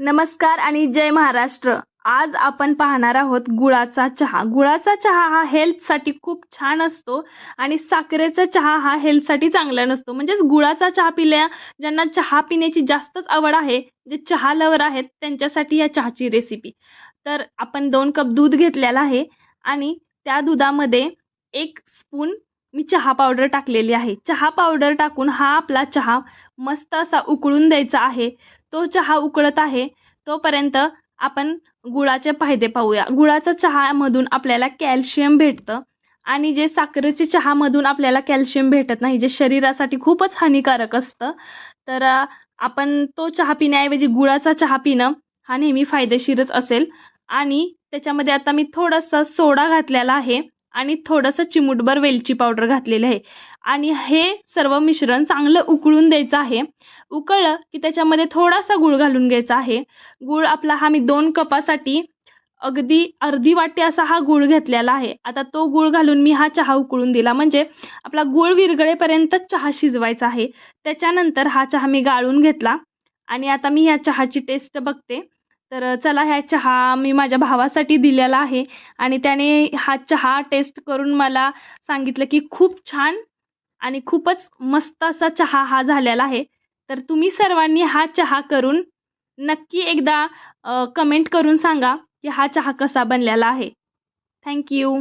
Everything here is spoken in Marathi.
नमस्कार आणि जय महाराष्ट्र. आज आपण पाहणार आहोत गुळाचा चहा. गुळाचा चहा हा हेल्थसाठी खूप छान असतो आणि साखरेचा चहा हा हेल्थसाठी चांगला नसतो. म्हणजेच गुळाचा चहा पिल्या ज्यांना चहा पिण्याची जास्तच आवड आहे जे चहा लवर आहेत त्यांच्यासाठी या चहाची रेसिपी तर आपण दोन कप दूध घेतलेलं आहे आणि त्या दुधामध्ये एक स्पून मी चहा पावडर टाकलेली आहे. चहा पावडर टाकून हा आपला चहा मस्त असा उकळून द्यायचा आहे. तो चहा उकळत आहे तोपर्यंत आपण गुळाचे फायदे पाहूया. गुळाचा चहामधून आपल्याला कॅल्शियम भेटतं आणि जे साखरेचे चहामधून आपल्याला कॅल्शियम भेटत नाही जे शरीरासाठी खूपच हानिकारक असतं तर आपण तो चहा पिण्याऐवजी गुळाचा चहा पिणं हा नेहमी फायदेशीरच असेल. आणि त्याच्यामध्ये आता मी थोडंसं सोडा घातलेला आहे. आणि थोडंसं चिमूटभर वेलची पावडर घातलेली आहे. आणि हे सर्व मिश्रण चांगलं उकळून द्यायचं आहे. उकळलं की त्याच्यामध्ये थोडासा गूळ घालून घ्यायचा आहे. गूळ आपला हा मी दोन कपासाठी अगदी अर्धी वाटी असा हा गूळ घेतलेला आहे. आता तो गूळ घालून मी हा चहा उकळून दिला. म्हणजे आपला गूळ विरगळेपर्यंत चहा शिजवायचा आहे. त्याच्यानंतर हा चहा मी गाळून घेतला. आणि आता मी ह्या चहाची टेस्ट बघते. तर चला ह्या चहा मी माझ्या भावासाठी दिलेला आहे आणि त्याने हा चहा टेस्ट करून मला सांगितलं की खूप छान आणि खूपच मस्त असा चहा हा झालेला आहे. तर तुम्ही सर्वांनी हा चहा करून नक्की एकदा कमेंट करून सांगा की हा चहा कसा बनलेला आहे. थँक्यू